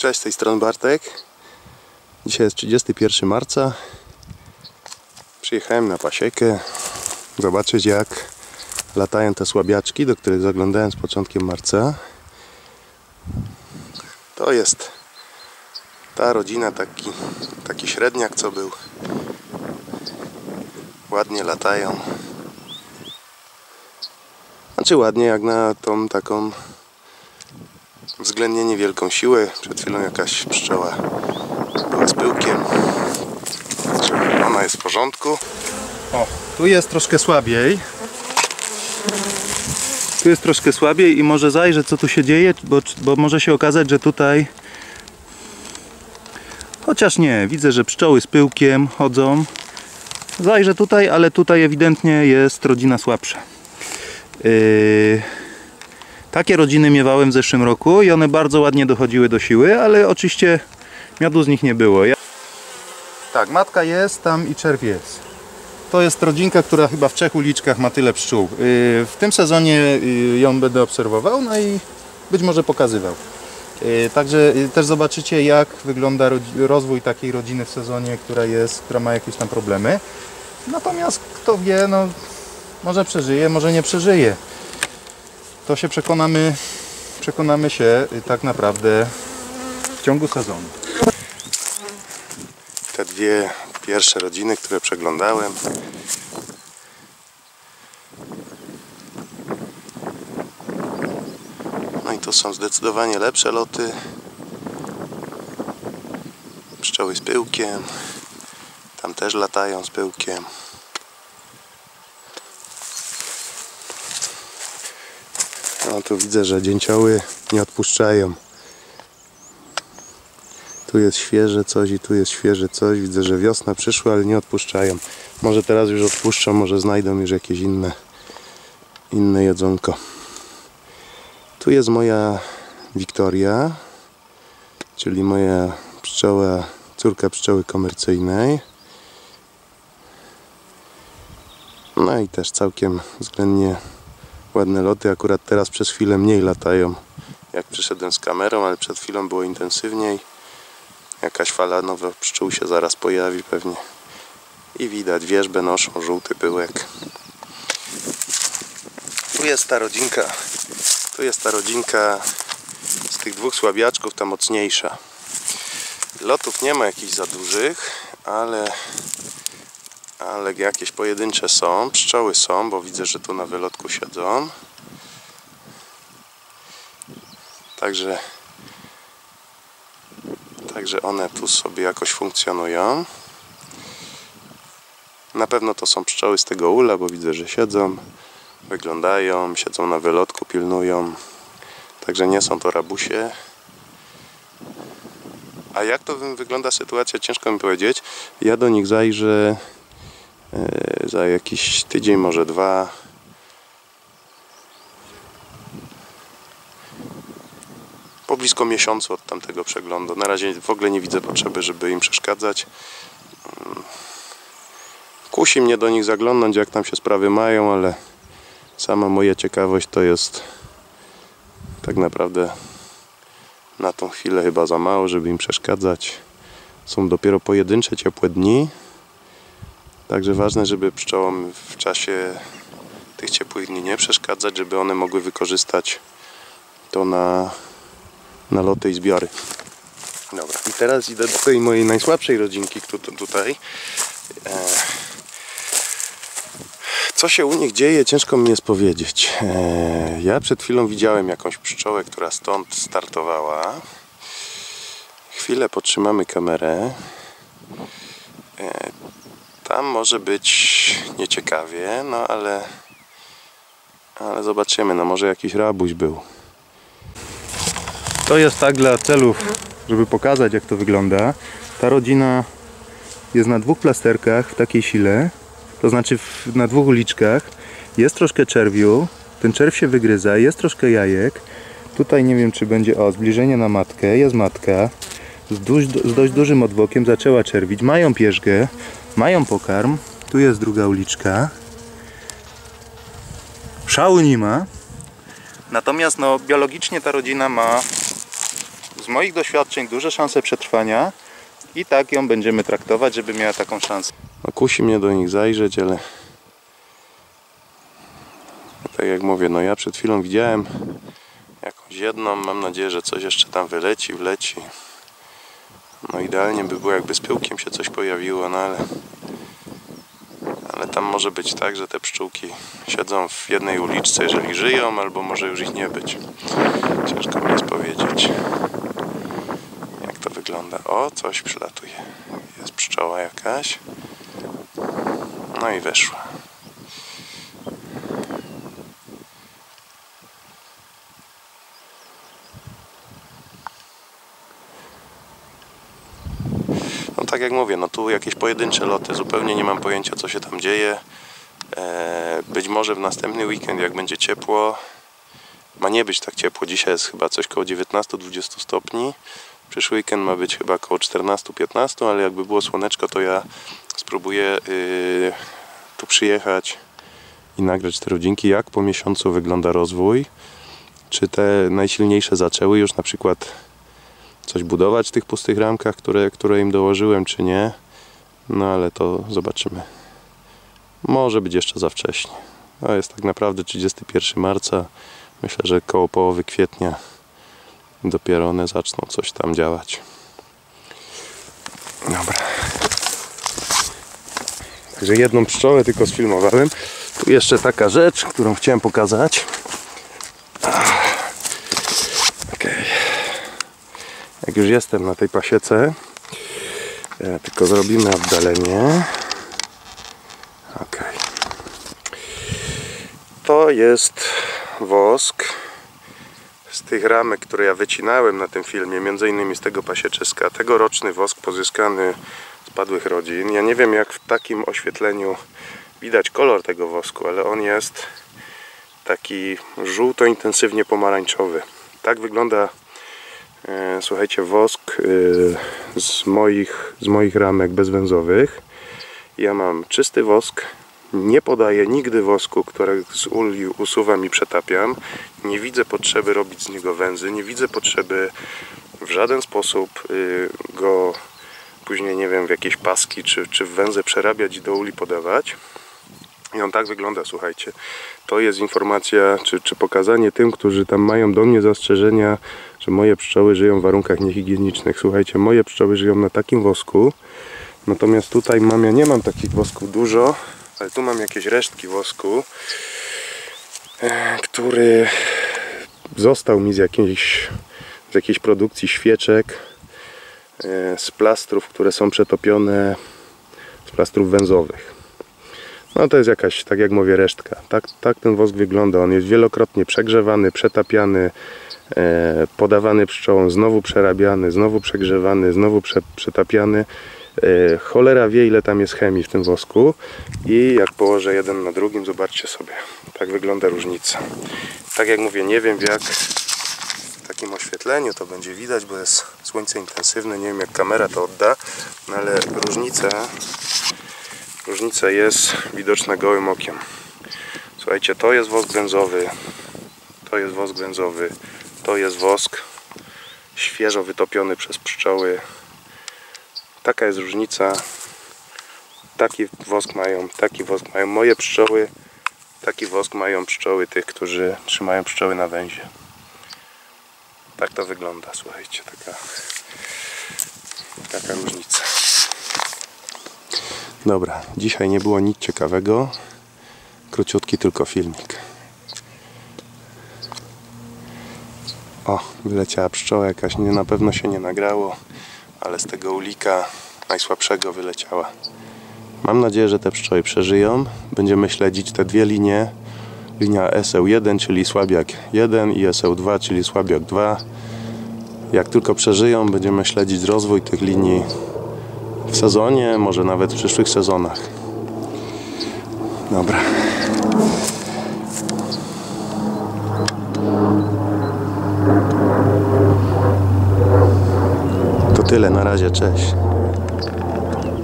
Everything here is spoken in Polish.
Cześć, z tej strony Bartek. Dzisiaj jest 31 marca. Przyjechałem na pasiekę zobaczyć jak latają te słabiaczki, do których zaglądałem z początkiem marca. To jest ta rodzina, taki, taki średniak co był. Ładnie latają. Znaczy ładnie jak na tą taką względnie niewielką siłę. Przed chwilą jakaś pszczoła była z pyłkiem. Ona jest w porządku. O, tu jest troszkę słabiej. Tu jest troszkę słabiej i może zajrzę co tu się dzieje, bo, bo może się okazać, że tutaj chociaż nie, widzę, że pszczoły z pyłkiem chodzą. Zajrzę tutaj, ale tutaj ewidentnie jest rodzina słabsza. Yy, takie rodziny miewałem w zeszłym roku i one bardzo ładnie dochodziły do siły, ale oczywiście miodu z nich nie było. Ja... Tak, matka jest tam i czerw jest. To jest rodzinka, która chyba w trzech uliczkach ma tyle pszczół. Yy, W tym sezonie yy, ją będę obserwował, no i być może pokazywał. Yy, Także też zobaczycie, jak wygląda rozwój takiej rodziny w sezonie, która jest, która ma jakieś tam problemy. Natomiast kto wie, no może przeżyje, może nie przeżyje. To się przekonamy, przekonamy się yy, tak naprawdę w ciągu sezonu. Te dwie pierwsze rodziny, które przeglądałem. No i to są zdecydowanie lepsze loty. Pszczoły z pyłkiem. Tam też latają z pyłkiem. No tu widzę, że dzięcioły nie odpuszczają. Tu jest świeże coś i tu jest świeże coś. Widzę, że wiosna przyszła, ale nie odpuszczają. Może teraz już odpuszczą, może znajdą już jakieś inne, inne jedzonko. Tu jest moja Wiktoria, czyli moja pszczoła, córka pszczoły komercyjnej. No i też całkiem względnie ładne loty. Akurat teraz przez chwilę mniej latają, jak przyszedłem z kamerą, ale przed chwilą było intensywniej. Jakaś fala nowych pszczół się zaraz pojawi pewnie. I widać, wierzbę noszą, żółty pyłek. Tu jest ta rodzinka. Tu jest ta rodzinka z tych dwóch słabiaczków, ta mocniejsza. Lotów nie ma jakichś za dużych, ale, ale jakieś pojedyncze są. Pszczoły są, bo widzę, że tu na wylotku siedzą. Także Także one tu sobie jakoś funkcjonują. Na pewno to są pszczoły z tego ula, bo widzę, że siedzą, wyglądają, siedzą na wylotku, pilnują. Także nie są to rabusie. A jak to wy- wygląda sytuacja, ciężko mi powiedzieć. Ja do nich zajrzę za jakiś tydzień, może dwa. po blisko miesiącu od tamtego przeglądu. Na razie w ogóle nie widzę potrzeby, żeby im przeszkadzać. Mm. Kusi mnie do nich zaglądnąć, jak tam się sprawy mają, ale sama moja ciekawość to jest tak naprawdę na tą chwilę chyba za mało, żeby im przeszkadzać. Są dopiero pojedyncze ciepłe dni. Także ważne, żeby pszczołom w czasie tych ciepłych dni nie przeszkadzać, żeby one mogły wykorzystać to na na loty i zbiory. Dobra, i teraz idę do tej mojej najsłabszej rodzinki tu, tu, tutaj. E, Co się u nich dzieje, ciężko mi jest powiedzieć. E, Ja przed chwilą widziałem jakąś pszczołę, która stąd startowała. Chwilę potrzymamy kamerę. Tam może być nieciekawie, no ale ale zobaczymy, no może jakiś rabuś był. To jest tak dla celów, żeby pokazać jak to wygląda. Ta rodzina jest na dwóch plasterkach w takiej sile, to znaczy w, na dwóch uliczkach. Jest troszkę czerwiu, ten czerw się wygryza, jest troszkę jajek. Tutaj nie wiem czy będzie, o zbliżenie na matkę, jest matka. Z, z dość dużym odwokiem zaczęła czerwić, mają pierzgę, mają pokarm. Tu jest druga uliczka. Szału nie ma. Natomiast no, biologicznie ta rodzina ma z moich doświadczeń duże szanse przetrwania i tak ją będziemy traktować, żeby miała taką szansę. No, kusi mnie do nich zajrzeć, ale tak jak mówię, no ja przed chwilą widziałem jakąś jedną, mam nadzieję, że coś jeszcze tam wyleci, wleci. No idealnie by było, jakby z pyłkiem się coś pojawiło, no ale ale tam może być tak, że te pszczółki siedzą w jednej uliczce, jeżeli żyją, albo może już ich nie być. Ciężko mi jest powiedzieć, jak to wygląda. O, coś przylatuje. Jest pszczoła jakaś. No i weszła. Tak jak mówię, no tu jakieś pojedyncze loty, zupełnie nie mam pojęcia co się tam dzieje. Eee, być może w następny weekend jak będzie ciepło, ma nie być tak ciepło, dzisiaj jest chyba coś koło 19-20 stopni. Przyszły weekend ma być chyba około 14-15, ale jakby było słoneczko, to ja spróbuję yy, tu przyjechać i nagrać te rodzinki, jak po miesiącu wygląda rozwój. Czy te najsilniejsze zaczęły już na przykład coś budować w tych pustych ramkach, które, które im dołożyłem, czy nie. No ale to zobaczymy. Może być jeszcze za wcześnie. To jest tak naprawdę 31 marca. Myślę, że koło połowy kwietnia dopiero one zaczną coś tam działać. Dobra. Także jedną pszczołę tylko sfilmowałem. Tu jeszcze taka rzecz, którą chciałem pokazać. Jak już jestem na tej pasiece, e, tylko zrobimy oddalenie. Ok. To jest wosk z tych ramek, które ja wycinałem na tym filmie, między innymi z tego pasieczyska. Tegoroczny wosk pozyskany z padłych rodzin. Ja nie wiem jak w takim oświetleniu widać kolor tego wosku, ale on jest taki żółto intensywnie pomarańczowy. Tak wygląda słuchajcie wosk e, z moich, z moich ramek bezwęzowych. Ja mam czysty wosk, nie podaję nigdy wosku, który z uli usuwam i przetapiam. Nie widzę potrzeby robić z niego węzy, nie widzę potrzeby w żaden sposób y, go później, nie wiem, w jakieś paski czy, czy w węzy przerabiać i do uli podawać. I on tak wygląda, słuchajcie. To jest informacja, czy, czy pokazanie tym, którzy tam mają do mnie zastrzeżenia, że moje pszczoły żyją w warunkach niehigienicznych. Słuchajcie, moje pszczoły żyją na takim wosku. Natomiast tutaj mam, ja nie mam takich wosków dużo, ale tu mam jakieś resztki wosku, e, który został mi z jakiejś, z jakiejś produkcji świeczek, e, z plastrów, które są przetopione, z plastrów węzowych. No to jest jakaś, tak jak mówię, resztka. Tak, tak ten wosk wygląda. On jest wielokrotnie przegrzewany, przetapiany, e, podawany pszczołom, znowu przerabiany, znowu przegrzewany, znowu prze, przetapiany. E, cholera wie ile tam jest chemii w tym wosku i jak położę jeden na drugim, zobaczcie sobie, tak wygląda różnica. Tak jak mówię, nie wiem jak w takim oświetleniu to będzie widać, bo jest słońce intensywne, nie wiem jak kamera to odda, no ale różnica różnica jest widoczna gołym okiem. Słuchajcie, to jest wosk węzowy, to jest wosk węzowy, to jest wosk świeżo wytopiony przez pszczoły. Taka jest różnica. Taki wosk mają, taki wosk mają moje pszczoły. Taki wosk mają pszczoły tych, którzy trzymają pszczoły na węzie. Tak to wygląda, słuchajcie, taka, taka różnica. Dobra, dzisiaj nie było nic ciekawego. Króciutki tylko filmik. O, wyleciała pszczoła jakaś, nie, na pewno się nie nagrało, ale z tego ulika najsłabszego wyleciała. Mam nadzieję, że te pszczoły przeżyją. Będziemy śledzić te dwie linie. Linia SEł1, czyli słabiak 1 i SEł2, czyli słabiak 2. Jak tylko przeżyją, będziemy śledzić rozwój tych linii w sezonie, może nawet w przyszłych sezonach. Dobra. To tyle, na razie, cześć.